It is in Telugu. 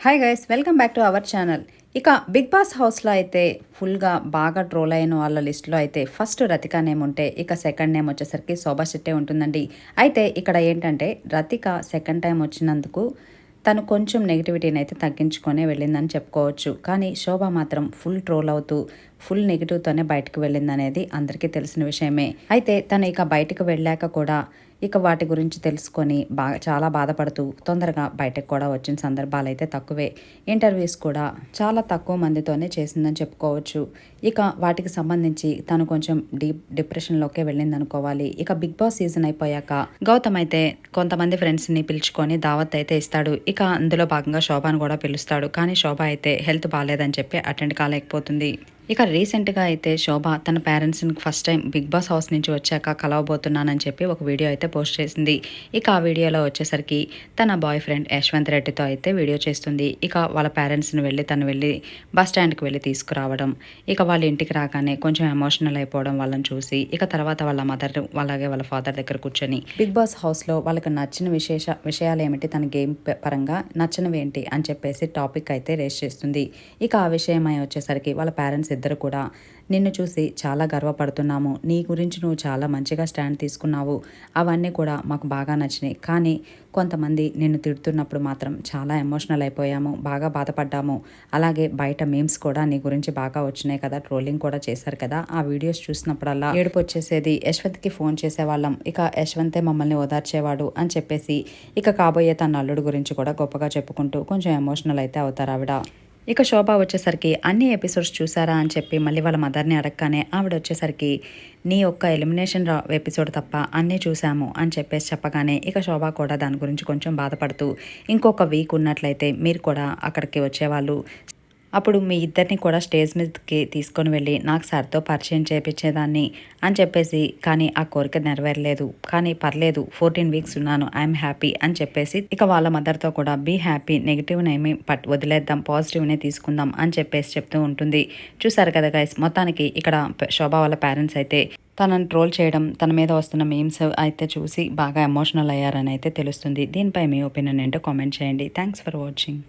Hi guys welcome back to our channel ఇక బిగ్ బాస్ హౌస్లో అయితే ఫుల్గా బాగా ట్రోల్ అయిన వాళ్ళ లిస్టులో అయితే ఫస్ట్ రతిక నేమ్ ఉంటే ఇక సెకండ్ నేమ్ వచ్చేసరికి శోభా శెట్టే ఉంటుందండి. అయితే ఇక్కడ ఏంటంటే రతిక సెకండ్ టైం వచ్చినందుకు తను కొంచెం నెగిటివిటీని అయితే తగ్గించుకొనే వెళ్ళిందని చెప్పుకోవచ్చు. కానీ శోభ మాత్రం ఫుల్ ట్రోల్ అవుతూ ఫుల్ నెగిటివ్తోనే బయటకు వెళ్ళిందనేది అందరికీ తెలిసిన విషయమే. అయితే తను ఇక బయటకు వెళ్ళాక కూడా ఇక వాటి గురించి తెలుసుకొని బాగా చాలా బాధపడుతూ తొందరగా బయటకు కూడా వచ్చిన సందర్భాలు అయితే తక్కువే. ఇంటర్వ్యూస్ కూడా చాలా తక్కువ మందితోనే చేసిందని చెప్పుకోవచ్చు. ఇక వాటికి సంబంధించి తను కొంచెం డీప్ డిప్రెషన్లోకే వెళ్ళింది అనుకోవాలి ఇక బిగ్ బాస్ సీజన్ అయిపోయాక గౌతమ్ అయితే కొంతమంది ఫ్రెండ్స్ని పిలుచుకొని దావత్ అయితే ఇస్తాడు. ఇక అందులో భాగంగా శోభాను కూడా పిలుస్తాడు. కానీ శోభ అయితే హెల్త్ బాగాలేదని చెప్పి అటెండ్ కాలేకపోతుంది. ఇక రీసెంట్గా అయితే శోభ తన పేరెంట్స్ని first time Bigg Boss house నుంచి వచ్చాక కలవబోతున్నానని చెప్పి ఒక వీడియో అయితే పోస్ట్ చేసింది. ఇక ఆ వీడియోలో వచ్చేసరికి తన బాయ్ ఫ్రెండ్ యశ్వంత్ రెడ్డితో అయితే వీడియో చేస్తుంది. ఇక వాళ్ళ పేరెంట్స్ని వెళ్ళి తను వెళ్ళి బస్ స్టాండ్కి వెళ్ళి తీసుకురావడం ఇక వాళ్ళ ఇంటికి రాగానే కొంచెం ఎమోషనల్ అయిపోవడం వాళ్ళని చూసి ఇక తర్వాత వాళ్ళ మదర్ అలాగే వాళ్ళ ఫాదర్ దగ్గర కూర్చొని బిగ్ బాస్ హౌస్లో వాళ్ళకి నచ్చిన విశేష విషయాలు ఏమిటి తన గేమ్ పరంగా నచ్చినవి ఏంటి అని చెప్పేసి టాపిక్ అయితే రేస్ చేస్తుంది. ఇక ఆ విషయమై వచ్చేసరికి వాళ్ళ పేరెంట్స్ ఇద్దరు కూడా నిన్ను చూసి చాలా గర్వపడుతున్నాము. నీ గురించి నువ్వు చాలా మంచిగా స్టాండ్ తీసుకున్నావు. అవన్నీ కూడా మాకు బాగా నచ్చినాయి. కానీ కొంతమంది నిన్ను తిడుతున్నప్పుడు మాత్రం చాలా ఎమోషనల్ అయిపోయాము. బాగా బాధపడ్డాము. అలాగే బయట మీమ్స్ కూడా నీ గురించి బాగా వచ్చినాయి కదా. ట్రోలింగ్ కూడా చేశారు కదా. ఆ వీడియోస్ చూసినప్పుడల్లా ఏడుపు వచ్చేసేది. యశ్వంత్కి ఫోన్ చేసేవాళ్ళం. ఇక యశ్వంతే మమ్మల్ని ఓదార్చేవాడు అని చెప్పేసి ఇక కాబోయే తన అల్లుడు గురించి కూడా గొప్పగా చెప్పుకుంటూ కొంచెం ఎమోషనల్ అయితే అవుతారు ఆవిడ. ఇక శోభ వచ్చేసరికి అన్ని ఎపిసోడ్స్ చూసారా అని చెప్పి మళ్ళీ వాళ్ళ మదర్ని అడగగానే ఆవిడ వచ్చేసరికి నీ యొక్క ఎలిమినేషన్ ఎపిసోడ్ తప్ప అన్నీ చూసాము అని చెప్పేసి చెప్పగానే ఇక శోభ కూడా దాని గురించి కొంచెం బాధపడుతూ ఇంకొక వీక్ ఉన్నట్లయితే మీరు కూడా అక్కడికి వచ్చేవాళ్ళు. అప్పుడు మీ ఇద్దరిని కూడా స్టేజ్ మీదకి తీసుకొని వెళ్ళి నాకు సార్తో పరిచయం చేయించేదాన్ని అని చెప్పేసి కానీ ఆ కోరిక నెరవేరలేదు. కానీ పర్లేదు ఫోర్టీన్ వీక్స్ ఉన్నాను ఐఎమ్ హ్యాపీ అని చెప్పేసి ఇక వాళ్ళ మదర్తో కూడా బీ హ్యాపీ నెగిటివ్ ఏమి పట్ వదిలేద్దాం పాజిటివ్నే తీసుకుందాం అని చెప్పేసి చెప్తూ ఉంటుంది. చూసారు కదా గైస్ మొత్తానికి ఇక్కడ శోభ వాళ్ళ పేరెంట్స్ అయితే తనని ట్రోల్ చేయడం తన మీద వస్తున్న మీమ్స్ అయితే చూసి బాగా ఎమోషనల్ అయ్యారని అయితే తెలుస్తుంది. దీనిపై మీ ఒపీనియన్ ఏంటో కామెంట్ చేయండి. Thanks for watching